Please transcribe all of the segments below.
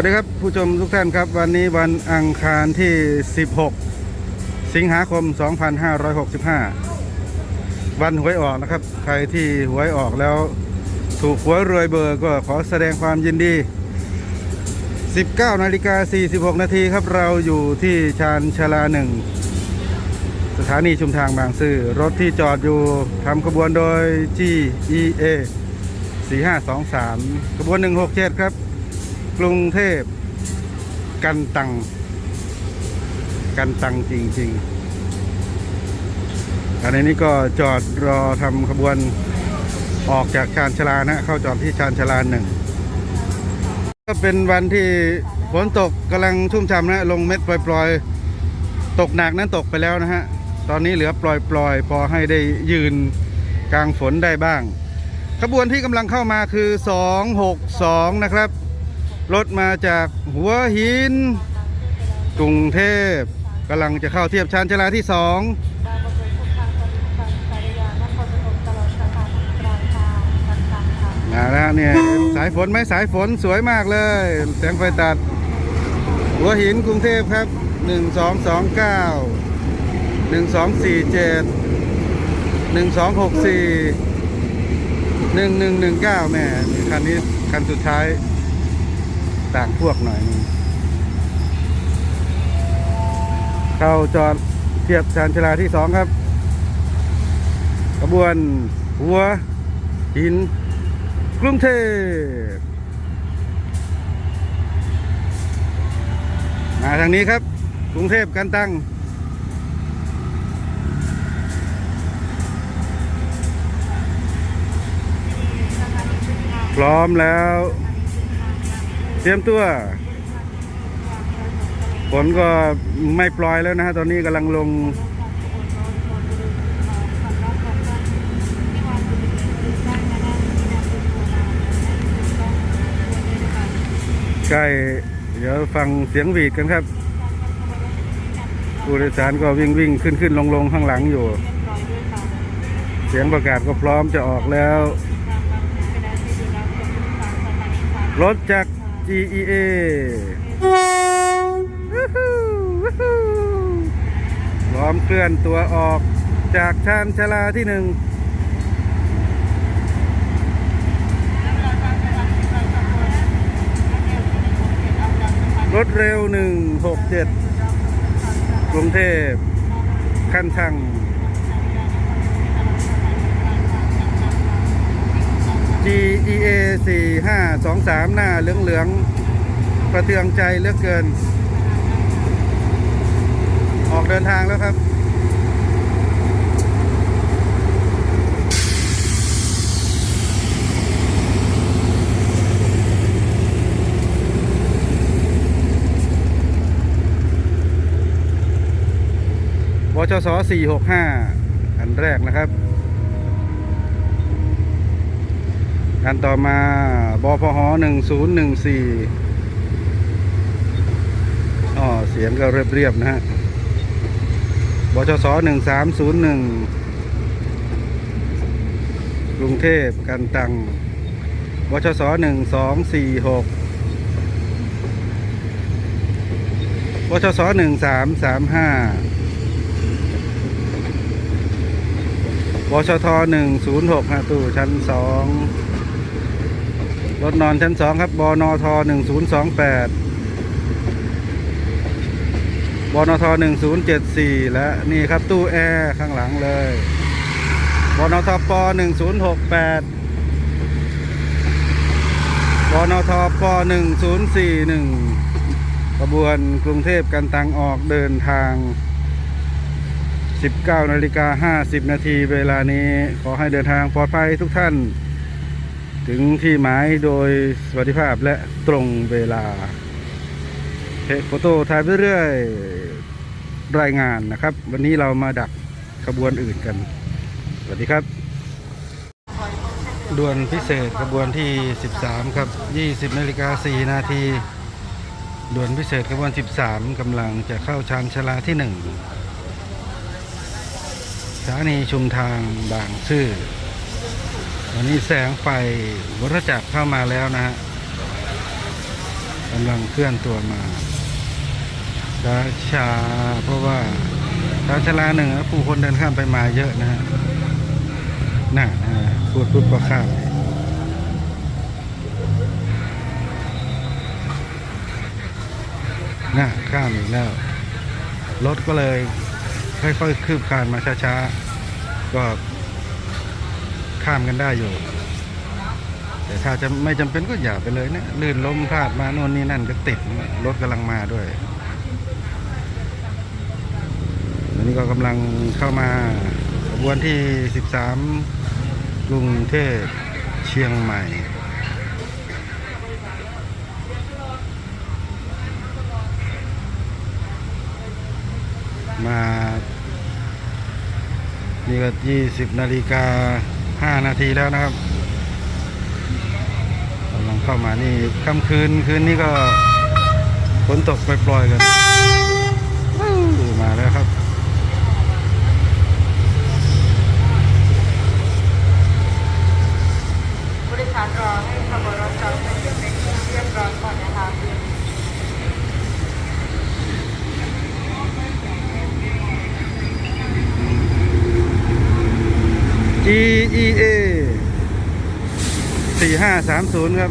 สวัสดีครับผู้ชมทุกท่านครับ วันนี้วันอังคารที่ 16 สิงหาคม 2565 วันหวยออกนะครับ ใครที่หวยออกแล้ว ถูกหวยรวยเบอร์ก็ขอแสดงความยินดี 19นาฬิกา46 นาทีครับเราอยู่ที่ชานชาลาหนึ่งสถานีชุมทางบางซื่อรถที่จอดอยู่ทำขบวนโดย GEA 4523ขบวน 167 ครับ กรุงเทพกันตัง กันตังจริง ๆ อันนี้ก็จอดรอทำขบวนออกจากชานชลานะ เข้าจอดที่ชานชลาหนึ่ง ก็เป็นวันที่ฝนตกกำลังชุ่มฉ่ำนะ ลงเม็ดปล่อย ๆ ตกหนักนั้นตกไปแล้วนะฮะ ตอนนี้เหลือปล่อย ๆ พอให้ได้ยืนกลางฝนได้บ้าง ขบวนที่กำลังเข้ามาคือ 262 นะครับ รถมาจากหัวหิน กรุงเทพกำลังจะเข้าเทียบชานชาลาที่สองดาวประเนทุกทางตอนทางสายยานครปฐมตลอดสายทางปลายทางต่างๆค่ะมาแล้วเนี่ยสายฝนไหมสายฝนสวยมากเลย แสงไฟตัด หัวหินกรุงเทพครับ 1229 1247 1264 1119แม่คันนี้คันสุดท้าย ต่างพวกหน่อยนึงเข้าจอดเทียบชานชลาที่สองครับขบวนหัวหินกรุงเทพมาทางนี้ครับ กรุงเทพกันตังพร้อมแล้ว เตรียมตัวฝนก็ไม่ปล่อยแล้วนะฮะตอนนี้กำลังลง ใกล้เดี๋ยวฟังเสียงหวีดกันครับผู้โดยสารก็วิ่งวิ่งขึ้นขึ้นลงลงข้างหลังอยู่ เสียงประกาศก็พร้อมจะออกแล้ว รถจาก GEA วู้ฮู้วู้ฮู้พร้อมเคลื่อนตัวออกจากชานชาลาที่หนึ่งรถเร็ว 167 กรุงเทพขั้นชัง GEA 4523 หน้าเหลืองๆประเทืองใจเลือกเกิน ออกเดินทางแล้วครับวชส465 อันแรกนะครับ คันต่อมาบพหหนึ่งศูนย์หนึ่งสี่อ๋อเสียงก็เรียบเรียบนะฮะบชสหนึ่งสามศูนย์หนึ่งกรุงเทพกันตังบชสหนึ่งสองสี่หกบชสหนึ่งสามสามห้าบชทหนึ่งศูนย์หกฮะตู้ชั้นสอง รถนอนชั้นสองครับบนทหนึ่งศูนย์สองแปดบนทหนึ่งศูนย์เจ็ดสี่และนี่ครับตู้แอร์ข้างหลังเลยบนทปหนึ่งศูนย์หกแปดบนทปหนึ่งศูนย์สี่หนึ่งขบวนกรุงเทพกันตังออกเดินทาง 19นาฬิกา50 นาทีเวลานี้ขอให้เดินทางปลอดภัยทุกท่าน ถึงที่หมายโดยสวัสดิภาพและตรงเวลาเทคโฟโต้ถ่ายไปเรื่อยรายงานนะครับ วันนี้เรามาดักขบวนอื่นกัน สวัสดีครับด่วนพิเศษขบวนที่ 13 ครับ 20นาฬิกา4นาทีด่วนพิเศษขบวน 13กำลังจะเข้าชานชาลาที่ 1สถานีชุมทางบางซื่อ วันนี้แสงไฟวัฏจักรเข้ามาแล้วนะฮะกำลังเคลื่อนตัวมาช้าชาเพราะว่าชาชลาหนึ่งผู้คนเดินข้ามไปมาเยอะนะฮะน่ะนะฮะพูดปุ๊บก็ข้ามน่ะข้ามอีกแล้วรถก็เลยค่อยๆคืบคลานมาช้าๆก็ ข้ามกันได้อยู่ แต่ถ้าจะไม่จำเป็นก็อย่าไปเลยนะลื่นล้มพลาดมาโน่นนี่นั่นก็ติดรถกำลังมาด้วยอันนี้ก็กำลังเข้ามาขบวนที่ 13กรุงเทพเชียงใหม่มานี่ก็ยี่สิบนาฬิกา ห้านาทีแล้วนะครับกำลังเข้ามานี่ค่ำคืนคืนนี้ก็ฝนตกปล่อยๆกันมาแล้วครับผู้โดยสารรอให้ขบวนรถจอดเป็นจุดเป็นที่เรียบร้อยก่อนนะคะ GEA สี่ห้าสามศูนย์ครับ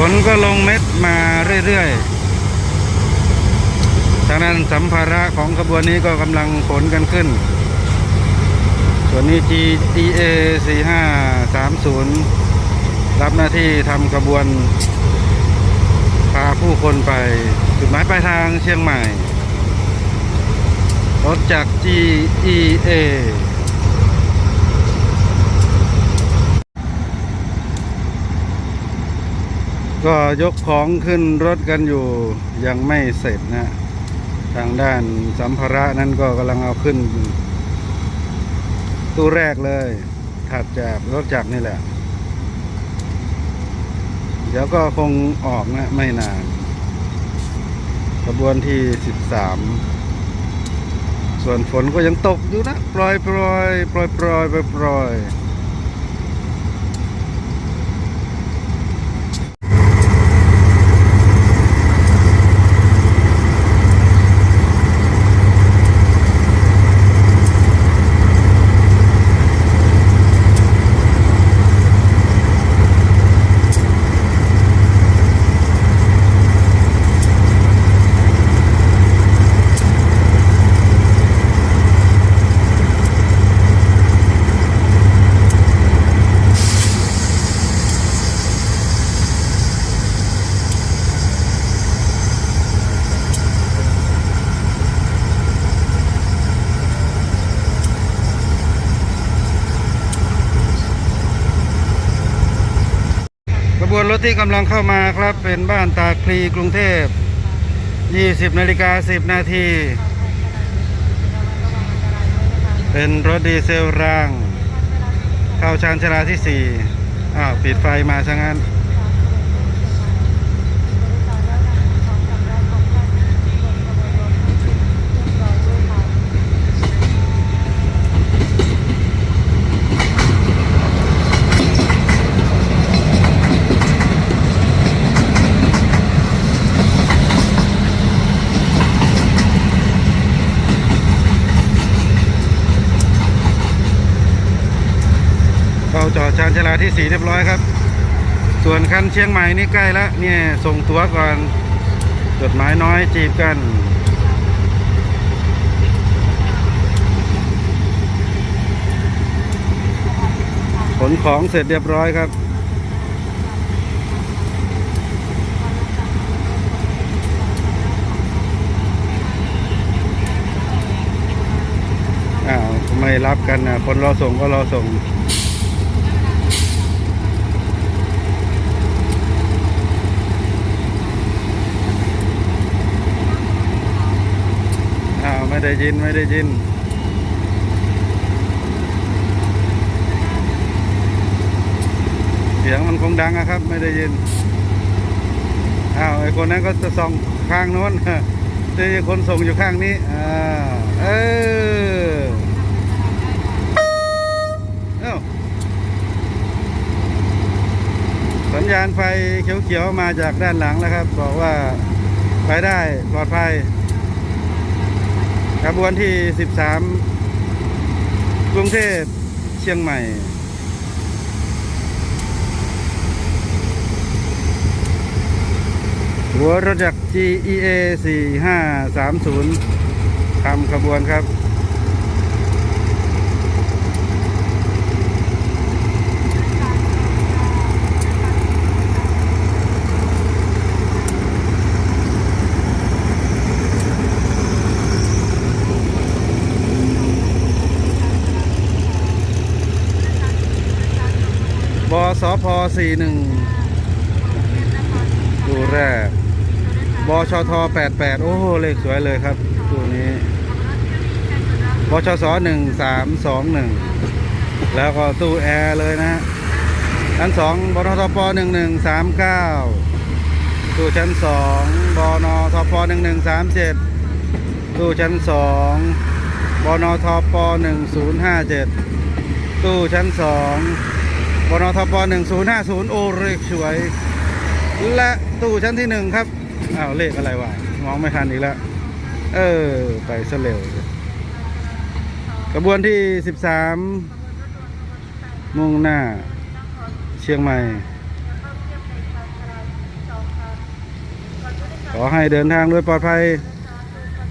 ฝนก็ลงเม็ดมาเรื่อยๆ ทางนั้นสัมภาระของข บวนนี้ก็กำลังขนกันขึ้น ส่วนนี้ GTA 4530 รับหน้าที่ทำขบวน พาผู้คนไปจุดหมายปลายทางเชียงใหม่ รถจาก GEA ก็ยกของขึ้นรถกันอยู่ยังไม่เสร็จนะ ทางด้านสัมภาระนั้นก็กำลังเอาขึ้น ตู้แรกเลย ถัดจากรถจักรนี่แหละ เดี๋ยวก็คงออกนะ ไม่นานขบวนที่สิบสามส่วนฝนก็ยังตกอยู่นะ ปล่อยปล่อยปล่อยปล่อยปล่อยปล่อย ถที่กำลังเข้ามาครับเป็นบ้านตาคลีกรุงเทพ 20นาฬิกา10 นาที เป็นรถดีเซลราง เข้าชานชาลาที่4อ้าวปิดไฟมาซะงั้น ชานชลาที่4เรียบร้อยครับ ส่วนคันเชียงใหม่นี่ใกล้แล้วเนี่ยส่งตัวก่อนจดหมายน้อยจีบกันขนของเสร็จเรียบร้อยครับ อ้าว ไม่รับกันนะคนรอส่งก็รอส่ง ไม่ได้ยินไม่ได้ยินเสียงมันคงดังอะครับ ไม่ได้ยินอ้าวไอ้คนนั้นก็จะส่องข้างโน้นแต่คนส่งอยู่ข้างนี้อ่าเออสัญญาณไฟเขียวๆมาจากด้านหลังแล้วครับ บอกว่าไปได้ปลอดภัย ขบวนที่ 13 กรุงเทพเชียงใหม่ หัวรถจักร GEA 4530ทำขบวนครับ บ สพ41ดูแรกบชท88 โอ้โห เลขสวยเลยครับตัวนี้บชส1321 แล้วก็ตู้แอร์เลยนะชั้นสองบนทป1139 ตู้ชั้นสองบนทป1137 ตู้ชั้นสองบนทป1057 ตู้ชั้นสอง บนทป1050 โอเลขสวย และตู้ชั้นที่หนึ่งครับอ้าวเลขอะไรวะมองไม่ทันอีกแล้ว เออ ไปซะเร็วกระบวนที่ 13 มุ่งหน้า เชียงใหม่ ขอให้เดินทางโดยปลอดภัย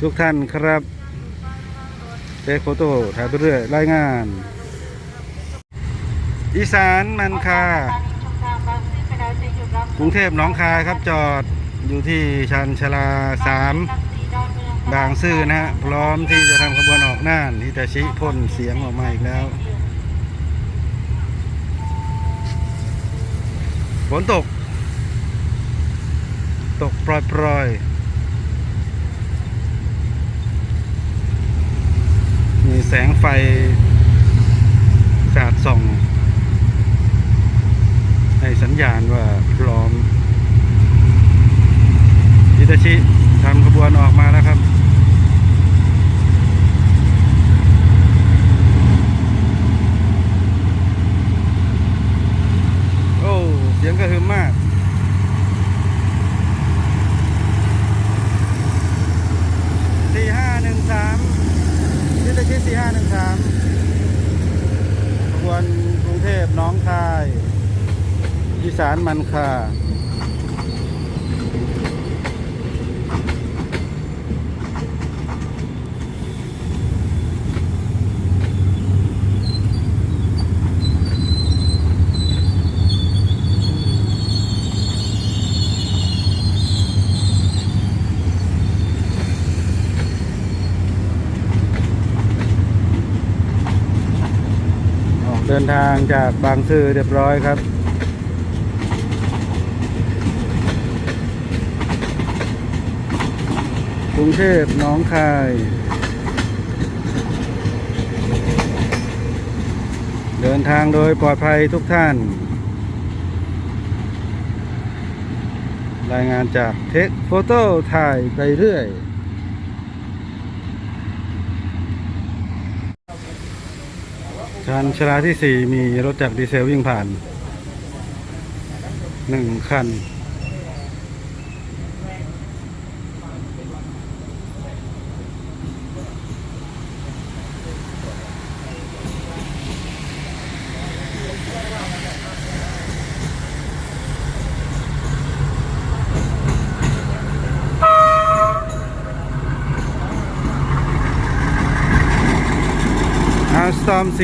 ทุกท่านครับเทคโฟโต้ถ่ายไปเรื่อยรายงาน อีสานมันคากรุงเทพหนองคายครับจอดอยู่ที่ชันชลาสามบางซื่อนะฮะพร้อมที่จะทำขบวนออกน่านที่จะชี้พ่นเสียงออกมาอีกแล้วฝนตก ตกปล่อยๆ มีแสงไฟสาดส่อง ให้สัญญาณว่าพร้อมอิตาชิทำขบวนออกมาแล้วครับ โอ้ เสียงกระหึ่มมากสี่ห้าหนึ่งสามฮิตาชิสี่ห้าหนึ่งสามขบวนกรุงเทพหน้องคาย อีสาน มันคาออกเดินทางจากบางซื่อเรียบร้อยครับ กรุงเทพน้องคาย เดินทางโดยปลอดภัยทุกท่าน รายงานจากเทคโฟโต้ถ่ายไปเรื่อยชานชลาที่ 4 มีรถจักรดีเซลวิ่งผ่านหนึ่งคัน อม 4227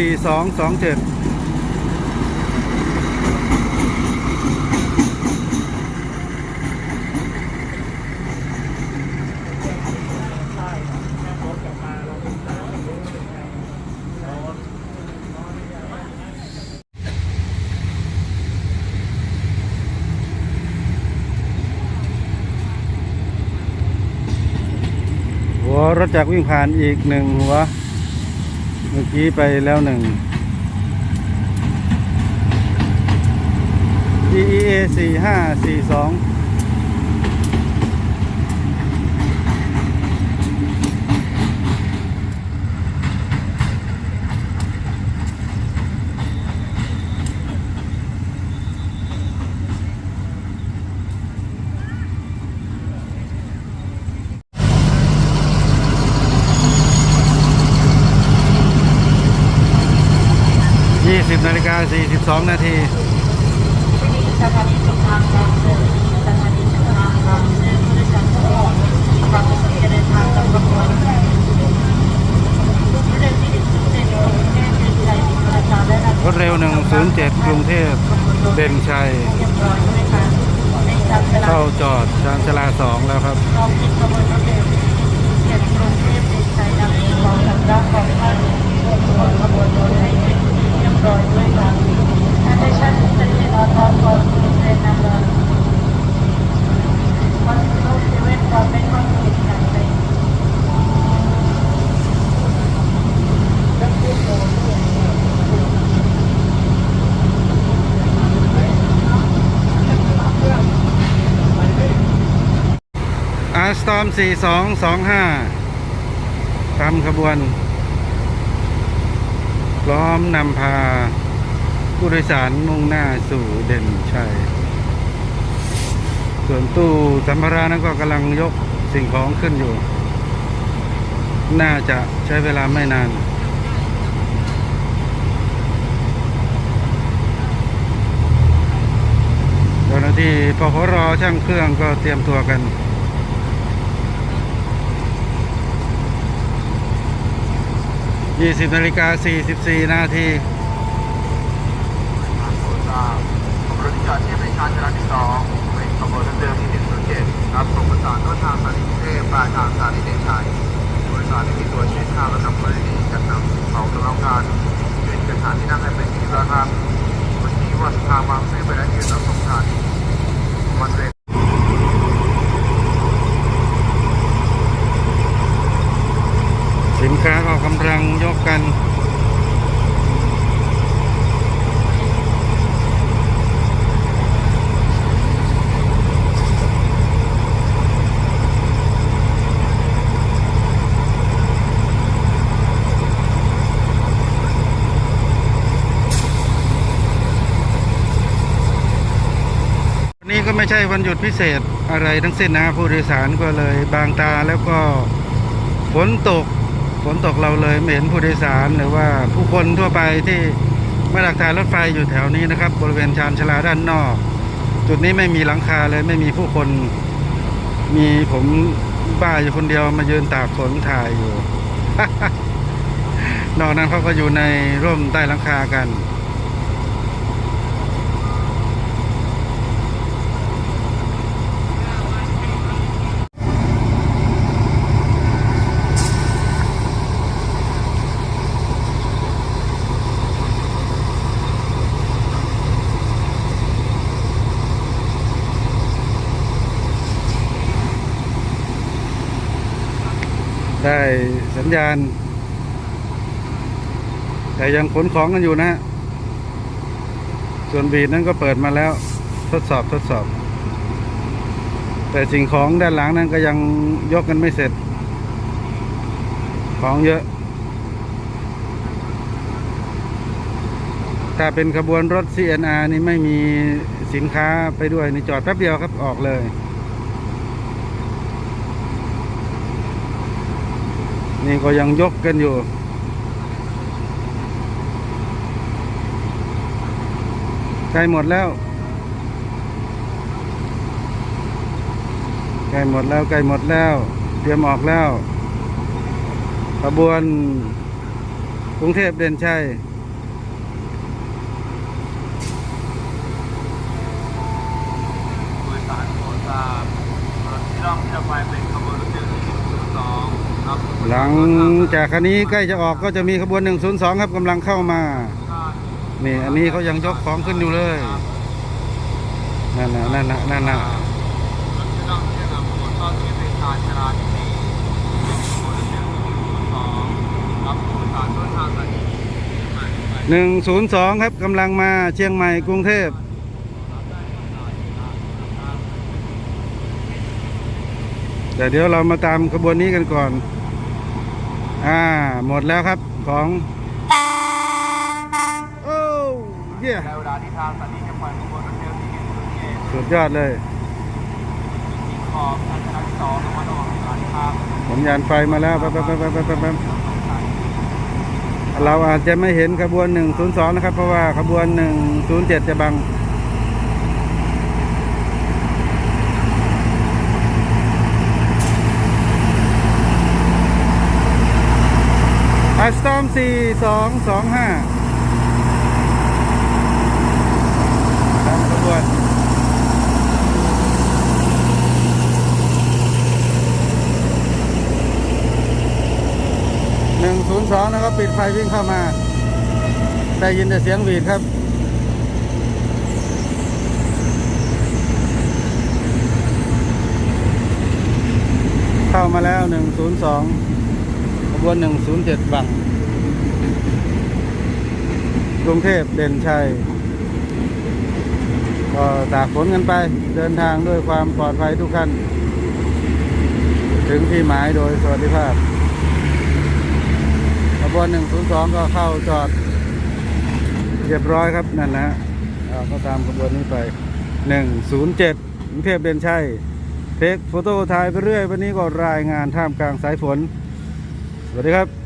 หัวรถจักรวิ่งผ่านอีกหนึ่งหัว มื่อกี้ไปแล้วหนึ่ง EEA สี่ห้าสี่สอง 10นาฬิกา42 นาทีรถเร็ว 107 กรุงเทพ เด่นชัย เข้าจอดจานชลา 2 แล้วครับกรุงเทพเด่นชัยนำขบวนทางด้านของท่านขบวนรถให้ อาร์สตอม 4225 ตามขบวน พร้อมนำพาผู้โดยสารมุ่งหน้าสู่เด่นชัย ส่วนตู้สัมภาระนั้นก็กำลังยกสิ่งของขึ้นอยู่ น่าจะใช้เวลาไม่นานเจ้าหน้าที่พหรอช่างเครื่องก็เตรียมตัวกัน 20นาฬิกา44 นาทีขบวนรถจอดที่เป็นชานชาลาที่สองเป็นขบวนรถเดิมที่หนึ่งศูนย์เจ็ดรับส่งประสานต้นทางสถานีกรุงเทพปลายทางสถานีเดชชัยโดยสารที่มีตัวชี้ทาและนำบริษัทจัดนำขากำลังการเป็นสถานที่นั่งให้เป็นที่ระครับวันนี้วันทางบางเส้นไปและยืนรับส่งสานีมันเป็ สินค้าก็กำลังยกกันนนี้ก็ไม่ใช่วันหยุดพิเศษอะไรทั้งสิ้นนะผู้โดยสารก็เลยบางตาแล้วก็ฝนตก ฝนตกเราเลยไม่เห็นผู้โดยสารหรือว่าผู้คนทั่วไปที่มาดักทางรถไฟอยู่แถวนี้นะครับ บริเวณชานชาลาด้านนอก จุดนี้ไม่มีหลังคาเลยไม่มีผู้คน มีผมบ้าอยู่คนเดียวมายืนตากฝนถ่ายอยู่นอกนั้นเขาก็อยู่ในร่มใต้หลังคากัน ได้ สัญญาณ แต่ยังขนของกันอยู่นะฮะส่วนบีดนั้นก็เปิดมาแล้ว ทดสอบทดสอบ แต่สิ่งของด้านหลังนั้นก็ยังยกกันไม่เสร็จ ของเยอะ ถ้าเป็นขบวนรถ CNR นี่ไม่มีสินค้าไปด้วยนี่จอดแป๊บเดียวครับออกเลย นี่ก็ยังยกกันอยู่ ใกล้หมดแล้ว ใกล้หมดแล้วใกล้หมดแล้ว เตรียมออกแล้วขบวนกรุงเทพเด่นชัยสารโปรดทราบรถที่ร่องที่จะไปเป็นขบวนรถเดิมที่หนึ่งศูนย์สองรับส่ง หลังจากคันนี้ใกล้จะออกก็จะมีขบวน 102 ครับกำลังเข้ามา นี่อันนี้เขายังยกของขึ้นอยู่เลย นั่นนะนั่นนะนั่นนั่นหนึ่งศูนย์สองครับกำลังมาเชียงใหม่กรุงเทพแต่เดี๋ยวเรามาตามขบวนนี้กันก่อน อ่า หมดแล้วครับของโอ้เยี่ยในเวลาที่ทางสถานีเชียงใหม่ขบวนรถเร็วที่หนึ่งนย์เจ็ดสุดยอดเลยขอบการจราจรที่สองลงมาตลอดสายทางสัญญาณไฟมาแล้วแป๊บแป๊บแป๊บแป๊บปั๊บเราอาจจะไม่เห็นขบวน 102 นะครับ เพราะว่าขบวน 107 จะบัง อัสตอมสี่สองสองห้าตามขบวนหนึ่งศูนย์สองนะครับปิดไฟวิ่งเข้ามา ได้ยินแต่เสียงหวีดครับเข้ามาแล้วหนึ่งศูนย์สอง บวหนึ่งศูนย์เจ็ดบังกรุงเทพเด่นชัย ก็ตากฝนกันไป เดินทางด้วยความปลอดภัยทุกท่านถึงที่หมายโดยสวัสดิภาพขบวน102ก็เข้าจอดเรียบร้อยครับนั่นนะฮะเราก็ตามขบวนนี้ไป107กรุงเทพเด่นชัย เทคโฟโต้ถ่ายไปเรื่อย วันนี้ก็รายงานท่ามกลางสายฝน สวัสดีครับ